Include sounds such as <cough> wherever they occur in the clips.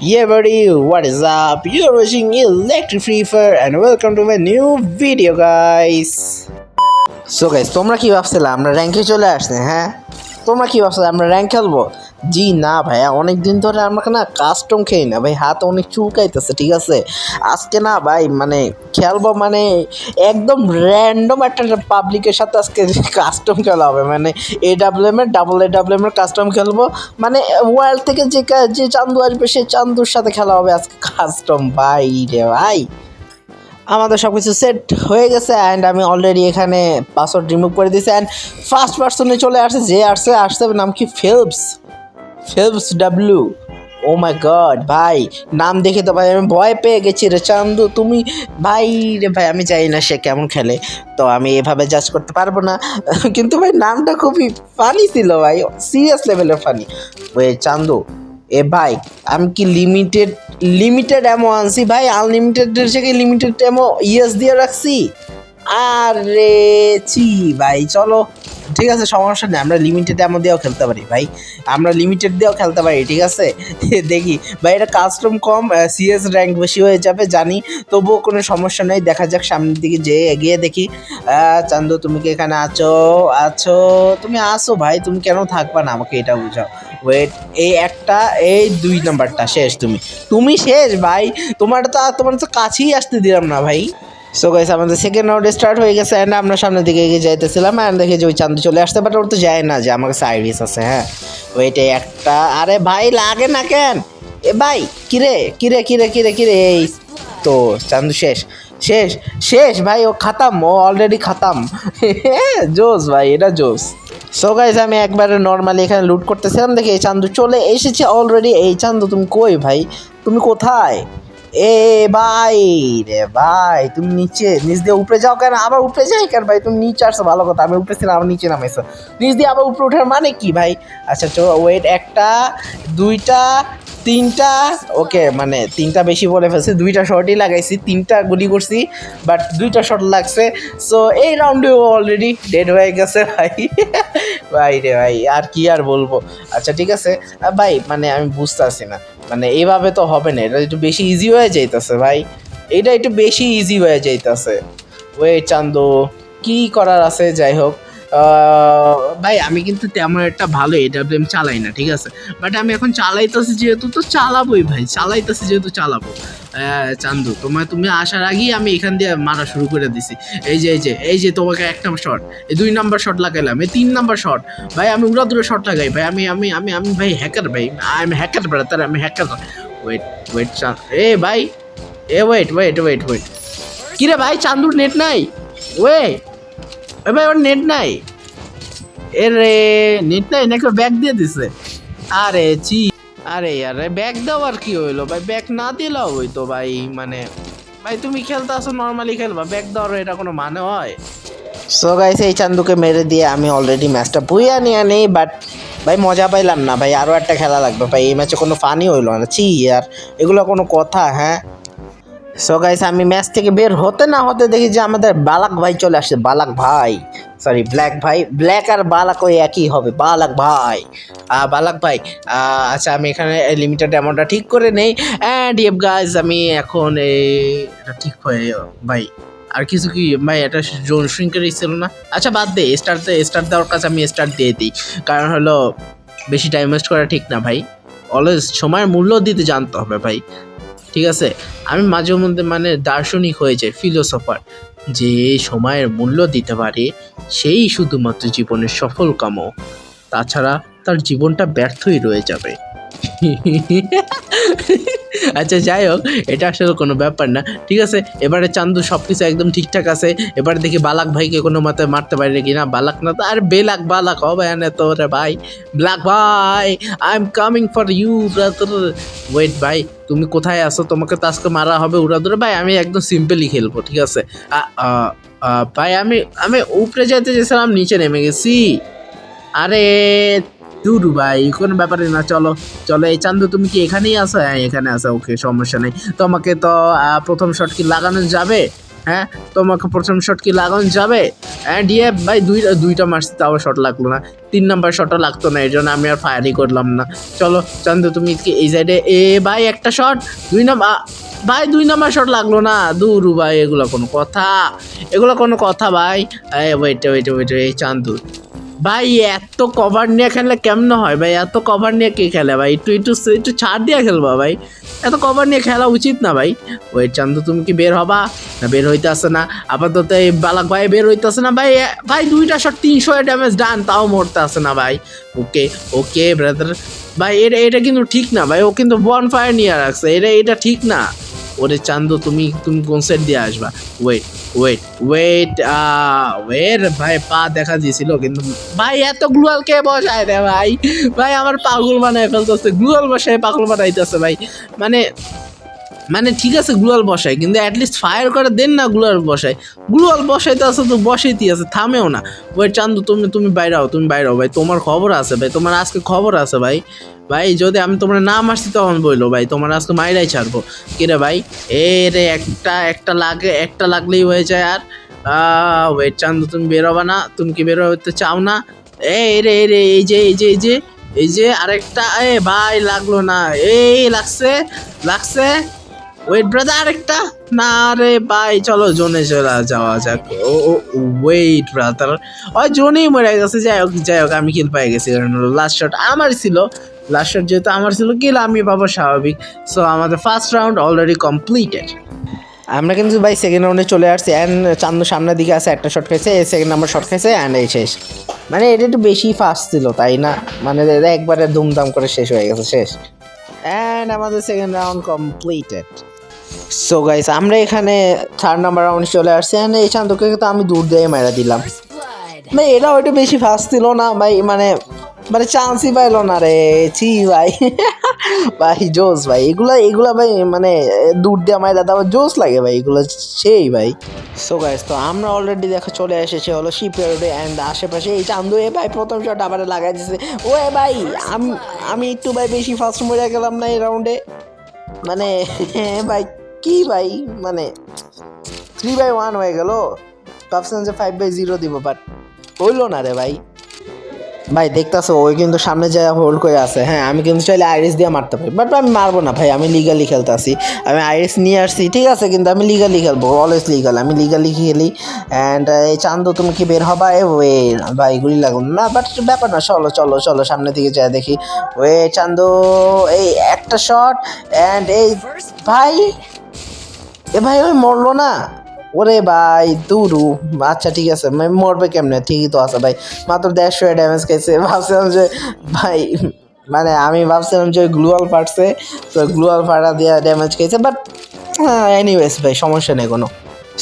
Yeah buddy, what is up? You are watching Electric Free Fire and welcome to my new video guys. So guys, তোমরা কি ভাবছিলে আমরা র্যাঙ্কে চলে আসছে হ্যাঁ তোমরা কি ভাবছিলে আমরা র্যাঙ্ক খেলব জি, না ভাইয়া অনেক দিন ধরে আমরা না কাস্টম খেই না, ভাই, হাত অনেক চুলকাইতেছে, ঠিক আছে? আজকে না ভাই মানে খেলব মানে একদম র্যান্ডম একটা পাবলিকের সাথে আজকে কাস্টম খেলা হবে মানে এ ডাব্লিউ এম এর ডাবল এ ডাব্লিউ এম এর কাস্টম খেলব। মানে ওয়ার্ল্ড থেকে যে যে চান্দু আসবে, সে চান্দুর সাথে খেলা হবে আজকে কাস্টম ভাই রে ভাই। আমাদের সব কিছু সেট হয়ে গেছে অ্যান্ড আমি অলরেডি এখানে পাসওয়ার্ড রিমুভ করে দিয়েছি অ্যান্ড ফার্স্ট পার্সনে চলে আসছে, যে আসছে আসছে, নাম কি ফিলপস ফিলপস ডাব্লু ও মাই গড ভাই, নাম দেখে তো ভাই আমি ভয় পেয়ে গেছি রে চান্দু, তুমি, ভাই রে ভাই, আমি জানি না সে কেমন খেলে, তো আমি এভাবে জাজ করতে পারব না। <laughs> কিন্তু ভাই, নামটা খুবই ফানি ছিল ভাই সিরিয়াস লেভেলের ফানি ওই চান্দু, এ ভাই, আমি কি লিমিটেড লিমিটেড অ্যামো আনছি ভাই? আনলিমিটেডের জায়গায় লিমিটেড অ্যামো ইয়েস দিয়ে রাখছি? আরে ছি ভাই, চলো। ঠিক আছে, সমস্যা নেই, আমরা লিমিটেড অ্যামো দিয়েও খেলতে পারি, ভাই। আমরা লিমিটেড দিয়েও খেলতে পারি, ঠিক আছে? <laughs> দেখি, ভাই, এটা কাস্টম কম সিএস র্যাঙ্ক বেশি হয়ে যাবে, জানি, তবুও কোনো সমস্যা নেই, দেখা যাক সামনের দিকে যেয়ে এগিয়ে দেখি। চান্দু, তুমি কি এখানে আছো? আছো, তুমি আসো, ভাই, তুমি কেন থাকবা না আমাকে এটা বুঝাও। ওয়েট এই একটা, এই দুই নাম্বারটা শেষ তুমি। তুমি শেষ, ভাই তোমার তো তোমার তো কাছেই আসতে দিলাম না, ভাই। সো গাইস আমাদের সেকেন্ড রাউন্ড স্টার্ট হয়ে গেছে অ্যান্ড আমরা সামনের দিকে এগিয়ে যাইতেছিলাম অ্যান্ড দেখে যে ওই চান্দু চলে আসতে বাট ওর তো যায় না যে আমার সার্ভিস আছে হ্যাঁ। ওইটা একটা। আরে ভাই, লাগে না কেন? এ ভাই, কিরে কিরে কিরে কিরে কিরে? এই তো, চান্দু শেষ শেষ শেষ, ভাই, ও খাতাম, ও অলরেডি খাতাম। <laughs> জোস ভাই, এটা জোস। সো গাইজ আমি একবারে নর্মালি এখানে লুট করতেছিলাম, দেখি এই চান্দু চলে এসেছে অলরেডি এই চান্দু, তুমি কই ভাই? তুমি কোথায়? এ ভাই রে ভাই, তুমি নিচে, নিচ দিয়ে উপরে যাও কেন? আবার উপরে যাই কেন ভাই? তুমি নিচে আসো, ভালো কথা। আমি উপরে ছিলাম, আবার নিচে নামাইছো। নিচ দিয়ে আবার উপরে ওঠার মানে কি ভাই? আচ্ছা চলো ওয়েট একটা, দুইটা তিনটা, ওকে মানে তিনটা বেশি বলে ফেলছি, দুইটা শর্টই লাগাইছি, তিনটা গুলি করছি বাট দুইটা শর্ট লাগছে। সো এই রাউন্ডেও অলরেডি ডেড হয়ে গেছে, ভাই। <laughs> ভাই রে ভাই, আর কি আর বলব? আচ্ছা ঠিক আছে। ভাই মানে আমি বুঝতেছি না। মানে এইভাবে তো হবে না, এটা একটু বেশি ইজি হয়ে যাইতেছে, ভাই। এটা একটু বেশি ইজি হয়ে যাইতেছে। ওয়ে চান্দু, কি করার আছে? যাই হোক। ভাই, আমি কিন্তু তেমন একটা ভালো এডাব্লিউএম চালাই না, ঠিক আছে? বাট আমি এখন চালাইতেছি যেহেতু, তো চালাবোই ভাই, চালাইতেছি যেহেতু চালাবো। চান্দু তোমার তুমি আসার আগেই আমি এখান দিয়ে মারা শুরু করে দিছি। এই যে এই যে এই যে তোমাকে এক নাম্বার শট এই দুই নাম্বার শট লাগাইলাম, এই তিন নাম্বার শট ভাই, আমি উড়া দূরে শট লাগাই, ভাই, আমি আমি আমি আমি, ভাই হ্যাকার ভাই আই এম হ্যাকার ব্রাদার আমি হ্যাকার ওয়েট ওয়েট এ ভাই, এ ওয়েট ওয়েট ওয়েট ওয়েট কিরে ভাই, চান্দুর নেট নাই? ওয়ে এ ভাই নেট নাই। এ রে নেট নাই নাকি ব্যাগ দিয়ে দিছে। আরে চি আরে আরে ব্যাগ দেওয়ার কি হইল? ভাই ব্যাগ না দিলেও হইতো ভাই মানে ভাই, তুমি খেলতে আসো নর্মালি খেলবা। ব্যাগ দেওয়ার এটা কোনো মানে হয়? সো গাইস এই চান্দুকে মেরে দিয়ে আমি অলরেডি ম্যাচটা বুইয়া নিয়ে নেই বাট ভাই, মজা পাইলাম না। ভাই আরও একটা খেলা লাগবে। ভাই, এই ম্যাচে কোনো ফানি হইল না। চি আর এগুলো কোনো কথা হ্যাঁ? সো গাইস আমি ম্যাচ থেকে বের হতে না হতে দেখি যে আমাদের বালাক ভাই চলে আসছে। বালাক ভাই সরি ব্ল্যাক ভাই ব্ল্যাক আর বালাক ওই একই হবে। বালাক ভাই বালাক ভাই আচ্ছা আমি এখানে লিমিটেড অ্যামাউন্টটা ঠিক করে নেই। অ্যান্ড ইয়েপ গাইস আমি এখন এটা ঠিক হয়ে, ভাই, আর কিছু কি? ভাই, এটা জোন শ্রিঙ্কেরই ছিল না? আচ্ছা বাদ দে স্টার স্টার দেওয়ার কাছে আমি স্টার দিয়ে দিই। কারণ হলো, বেশি টাইম ওয়েস্ট করা ঠিক না ভাই। অলওয়েজ সময়ের মূল্য দিতে জানতে হবে ভাই। ঠিক আছে? আমি মাঝে মধ্যে মানে দার্শনিক হয়ে যাই ফিলোসফার যে সময়ের মূল্য দিতে পারে, সেই শুধুমাত্র জীবনের সফল কাম তাছাড়া তার জীবনটা ব্যর্থই রয়ে যাবে। <laughs> আচ্ছা যাই হোক, এটা আসলে কোনো ব্যাপার না। ঠিক আছে, এবারে চান্দু সব কিছু একদম ঠিকঠাক আছে। এবারে দেখি বালাক ভাইকে কোনো মতে মারতে পারে কি না, বালাক না তো, আর বেলাক বালাক হবে না তো রে ভাই। ব্ল্যাক ভাই I am coming for you brother wait ভাই, তুমি কোথায় আসো তোমাকে তো আজকে মারা হবে উড়া দূরে ভাই, আমি একদম সিম্পলি খেলব, ঠিক আছে? ভাই, আমি আমি উপরে যেতে চেয়েছিলাম নিচে নেমে গেছি। আরে দূর ভাই, কোনো ব্যাপারে না, চলো চলো। এই চান্দু, তুমি কি এখানেই আসো হ্যাঁ এখানে আসো ওকে, সমস্যা নেই। তোমাকে তো প্রথম শট কি লাগানো যাবে? হ্যাঁ তোমাকে প্রথম শট কি লাগানো যাবে? অ্যান্ড ইয়ে ভাই, দুই, দুইটা মারছি তাও শট লাগল না। তিন নাম্বার শটও লাগতো না, এই জন্য আমি আর ফায়ারই করলাম না। চলো, চান্দু, তুমি কি এই সাইডে এ? ভাই, একটা শট দুই নাম্বার ভাই, দুই নাম্বার শট লাগল না। দূরু ভাই, এগুলো কোনো কথা। এগুলো কোনো কথা, ভাই। ওয়েট ওয়েট ওয়েট এই চান্দু। ভাই, এত কভার নিয়ে খেললে কেমন হয় ভাই? এত কভার নিয়ে কে খেলে ভাই? একটু একটু একটু ছাড় দিয়ে খেলবা ভাই। এত কভার নিয়ে খেলা উচিত না ভাই। ওই চান্দু, তুমি কি বের হবা? না, বের হইতে আসে না। আপাতত এই বালাক ভাই বের হইতে আসে না। ভাই ভাই, দুইটা শট তিনশো ড্যামেজ ডান তাও মরতে আসে না ভাই। ওকে ওকে ব্রাদার ভাই, এটা এটা কিন্তু ঠিক না ভাই। ও কিন্তু বন ফায়ার নিয়ে রাখছে। এটা এটা ঠিক না। ওরে চান্দো, তুমি তুমি কোন সাইড দিয়ে আসবা? ওয়েট ওয়েট ওয়েট ওয়েট ভাই, পা দেখা দিয়েছিল, কিন্তু ভাই, এত গ্লুয়াল কে বসায় রে ভাই? ভাই, আমার পাগল বানায় ফেলতেছে, গ্লুয়াল বসায় পাগল বানাইতেছে ভাই। মানে মানে ঠিক আছে গ্লুয়াল বসায়, কিন্তু অ্যাটলিস্ট ফায়ার করে দেন না গ্লুয়াল বসায়। গ্লুয়াল বসাইতে আছে, তো বসাইতে আছে, থামেও না। ওই চান্দু, তুমি তুমি বাইরে বাইরাও তুমি বাইরে বাইরাও ভাই, তোমার খবর আছে, ভাই, তোমার আজকে খবর আছে, ভাই। ভাই, যদি আমি তোমার নাম আসছি, তখন বলল ভাই, তোমার আজকে মাইরাই ছাড়বো। কিরে ভাই? এ রে, একটা একটা লাগে, একটা লাগলেই হয়ে যায় আর। ওয়েট চান্দু, তুমি বেরোবা না, তুমি কি বেরো হতে চাও না? এ রে এই রে, এই যে এই যে এই যে এই যে, আরেকটা, এ, ভাই, লাগল না। এই, লাগছে লাগছে। ওয়েট ব্রাদার আরেকটা? না রে ভাই, চলো জোনে চলে যাওয়া যাক। ও ওয়েট ব্রাদার ওই জোনেই মরে গেছে, যাই হোক যাই হোক, আমি কিল পাই গেছি। কারণ লাস্ট শট আমার ছিল। লাস্ট শট যেহেতু আমার ছিল কিল আমি পাবো স্বাভাবিক। সো আমাদের ফার্স্ট রাউন্ড অলরেডি কমপ্লিটেড আমরা কিন্তু ভাই সেকেন্ড রাউন্ডে চলে আসছি। অ্যান্ড চান্দু সামনের দিকে আছে, একটা শট খাইছে সেকেন্ড নাম্বার শট খাইছে অ্যান্ড এই শেষ। মানে এটা একটু বেশি ফাস্ট ছিল, তাই না? মানে একবারে দুমদাম করে শেষ হয়ে গেছে, শেষ। অ্যান্ড আমাদের second round completed so guys আমরা এখানে থার্ড নাম্বার রাউন্ডে চলে আসছি এই চান্দুকে তো আমি দূর দিয়ে মেরা দিলাম। ভাই এটা ওইটা বেশি ফাস্ট ছিল না ভাই মানে মানে চান্সই পাইলো না রে, ছি ভাই। <laughs> ভাই, জোস ভাই, এগুলা এগুলা ভাই মানে দূর দিয়ে মাইরা দাও জোস লাগে ভাই, এগুলো সেই ভাই। সো গাইস তো আমরা অলরেডি দেখো চলে এসেছি হলো শিপইয়ার্ডে অ্যান্ড আশেপাশে এই চান্দু, এ ভাই, প্রথম শট আবার লাগাই দিছে। ও এ ভাই, আমি আমি একটু ভাই বেশি ফাস্ট মরে গেলাম না এই রাউন্ডে মানে <laughs> ভাই কি ভাই? মানে থ্রি বাই ওয়ান হয়ে গেল। ভাবছিলাম যে ফাইভ বাই জিরো দিব বাট হইল না রে ভাই। ভাই, দেখতেছো ওই কিন্তু সামনে যা হোল্ড করে আছে। হ্যাঁ আমি কিন্তু চাইলে আইরিস দিয়ে মারতে পারি বাট আমি মারবো না ভাই, আমি লিগালি খেলতে আসি আমি আইরিস নিয়ে আসছি, ঠিক আছে, কিন্তু আমি লিগালি খেলব অলওয়েজ লিগাল আমি লিগালি খেলি অ্যান্ড এই চান্দু, তুমি কি বের হবা? এ, ওয়ে, ভাই, গুলি লাগুন। না বাট ব্যাপার না, চলো চলো চলো, সামনের দিকে যায় দেখি। ওয়ে, চান্দু, এই, একটা শট অ্যান্ড এই, ভাই এ ভাই, ওই মরলো না? ওরে ভাই, দুরু। আচ্ছা ঠিক আছে। মরবে কেমনে? ঠিকই তো আছে ভাই। মাত্র দেড়শো ড্যামেজ খেয়েছে ভাবছিলাম যে, ভাই মানে আমি ভাবছিলাম যে গ্লুয়াল ফাটছে তো গ্লুয়াল ফাটা দিয়ে ড্যামেজ খেয়েছে বাট হ্যাঁ এনিওয়েস ভাই, সমস্যা নেই কোনো।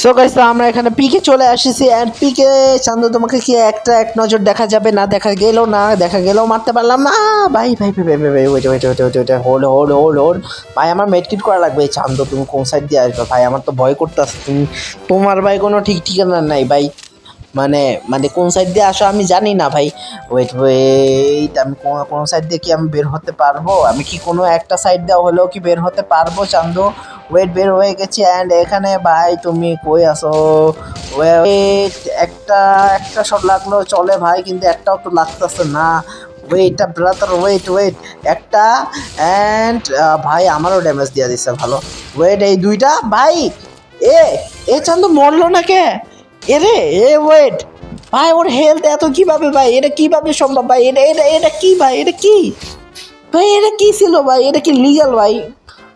সো গাইস তো আমরা এখানে পিকে চলে আসিছি অ্যান্ড পিকে চান্দু, তোমাকে কি একটা এক নজর দেখা যাবে? না দেখা গেল, না দেখা গেলেও মারতে পারলাম না। ভাই ভাই ভাই ভাই ভাই ওইটা ওইটা ওইটা ওইটা ওইটা হোল হোল হোল হোল ভাই, আমার মেডকিট করা লাগবে। চান্দু, তুমি কোন সাইড দিয়ে আসবে? ভাই, আমার তো ভয় করতে আসছে তুমি তোমার ভাই কোনো ঠিক ঠিকানা নাই, ভাই। মানে মানে কোন সাইড দিয়ে আসো আমি জানি না ভাই। ওয়েট ওয়েট আমি কোন সাইড দিয়ে কি আমি বের হতে পারব? আমি কি কোনো একটা সাইড দেওয়া হলেও কি বের হতে পারব, চান্দু? ওয়েট বের হয়ে গেছি অ্যান্ড এখানে ভাই তুমি কই আসো ওয়েট একটা একটা শট লাগল, চলে ভাই, কিন্তু একটাও তো লাগতেছে না। ওয়েট ব্রাদার ওয়েট ওয়েট একটা অ্যান্ড ভাই আমারও ড্যামেজ দিয়ে দিচ্ছে ভালো। ওয়েট এই দুইটা? ভাই, এ এ চান্দু মরলো না কে? এ রে এ ওয়েট ভাই, ওর হেলথ এত কীভাবে ভাই? এটা কীভাবে সম্ভব ভাই? এটা এটা এটা কি ভাই? এটা কি? ভাই, এটা কি ছিল ভাই? এটা কি লিগাল ভাই?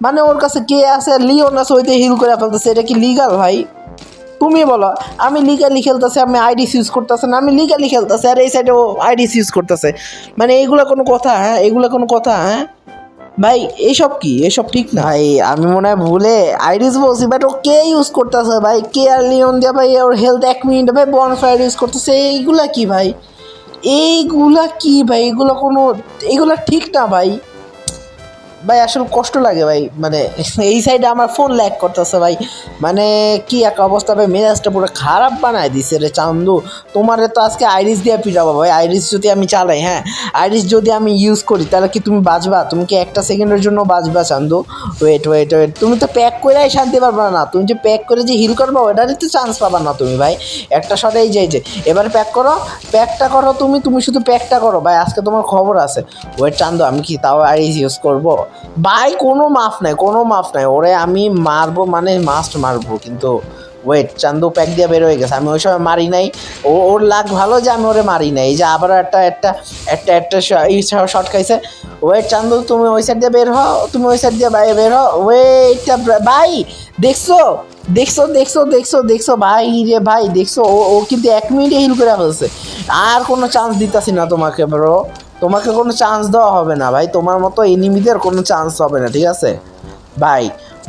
মানে ওর কাছে কে আছে? লিওন আছে, ওইতে হিল করে ফেলতেছে। এটা কি লিগাল ভাই? তুমি বলো, আমি লিগালি খেলতেছি, আমি আইডিস ইউজ করতেছে না, আমি লিগালি খেলতেছি, আর এই সাইডে ও আইডিস ইউজ করতেছে। মানে এইগুলো কোনো কথা হ্যাঁ? এগুলো কোনো কথা হ্যাঁ? ভাই এইসব কি? এসব ঠিক না। ভাই, আমি মনে হয় ভুলে আইরিস বলছি বাট ও কে ইউজ করতেছে ভাই? কে আর লিওন দিয়া ভাই, ওর হেলথ এক মিনিট ভাই বন ফায়ার ইউজ করতেছে? এইগুলা কি ভাই? এইগুলা কি ভাই? এগুলো কোনো এগুলো ঠিক না ভাই। ভাই, আসলে কষ্ট লাগে ভাই মানে এই সাইডে আমার ফোন ল্যাক করতেছে ভাই। মানে কি এক অবস্থা ভাই, মেজাজটা পুরো খারাপ বানায় দিছে রে চান্দু। তোমারে তো আজকে আইরিস দিয়ে পিটাবো ভাই আইরিস যদি আমি চালাই হ্যাঁ? আইরিস যদি আমি ইউজ করি, তাহলে কি তুমি বাঁচবা? তুমি কি একটা সেকেন্ডের জন্য বাঁচবা চান্দু? ওয়েট ওয়েট ওয়েট তুমি তো প্যাক করেই শান্তি পারবা না। তুমি যে প্যাক করে যে হিল করবা, ওটারই তো চান্স পাবা না তুমি ভাই। একটা শটে এই যে যে, এবার প্যাক করো। প্যাকটা করো তুমি তুমি শুধু প্যাকটা করো ভাই, আজকে তোমার খবর আছে। ওয়েট চান্দু, আমি কি তাও আইরিস ইউজ করব? ভাই, কোনো মাফ নাই, কোনো মাফ নাই। ওরে আমি মারবো মানে মাস্ট মারবো, কিন্তু ওয়েট চান্দু প্যাক দিয়ে বের হয়ে গেছে। আমি ওই সময় মারি নাই। ও, ওর লাগ ভালো যে আমি ওরে মারি নাই। এই যে আবার একটা একটা একটা একটা শর্ট খাইছে। ওয়েট চান্দু, তুমি ওই সাইড দিয়ে বের হও, তুমি ওই সাইড দিয়ে বের হও। ওয়েটটা ভাই, দেখছ? দেখছ দেখছ দেখছ দেখছ, ভাই রে ভাই, দেখছ? ও ও কিন্তু এক মিনিটে হিল করে ফেলছে। আর কোনো চান্স দিতাছি না তোমাকে ব্রো তোমাকে কোনো চান্স দেওয়া হবে না, ভাই। তোমার মতো এনিমিদের কোনো চান্স হবে না, ঠিক আছে? ভাই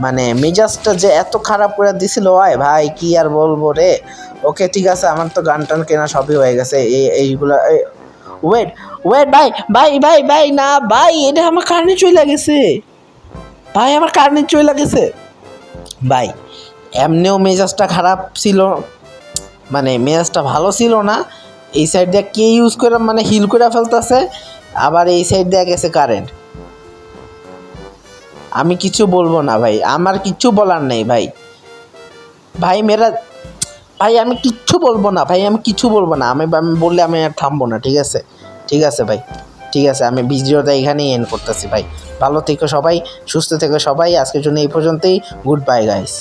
মানে মেজাজটা যে এত খারাপ করে দিছিল, ভাই ভাই, কি আর বলব রে? ওকে, ঠিক আছে, আমার তো গান টান কেনা সবই হয়ে গেছে এই এইগুলো ওয়েট ওয়েট ভাই ভাই ভাই ভাই, না, ভাই, এটা আমার কারণে চলে গেছে। ভাই, আমার কারণে চলে গেছে। ভাই, এমনিও মেজাজটা খারাপ ছিল মানে মেজাজটা ভালো ছিল না এই সাইড দিয়ে কে ইউজ করে মানে হিল করে ফেলতেছে, আবার এই সাইড দিয়ে গেছে কারেন্ট আমি কিছু বলব না ভাই, আমার কিচ্ছু বলার নেই ভাই। ভাই মেরা ভাই, আমি কিচ্ছু বলব না, ভাই, আমি কিছু বলব না। আমি আমি বললে আমি আর থামবো না, ঠিক আছে? ঠিক আছে ভাই, ঠিক আছে, আমি ভিডিওটা এখানেই এন্ড করতেছি ভাই। ভালো থেকো সবাই, সুস্থ থেকো সবাই, আজকের জন্য এই পর্যন্তই গুড বাই গাইস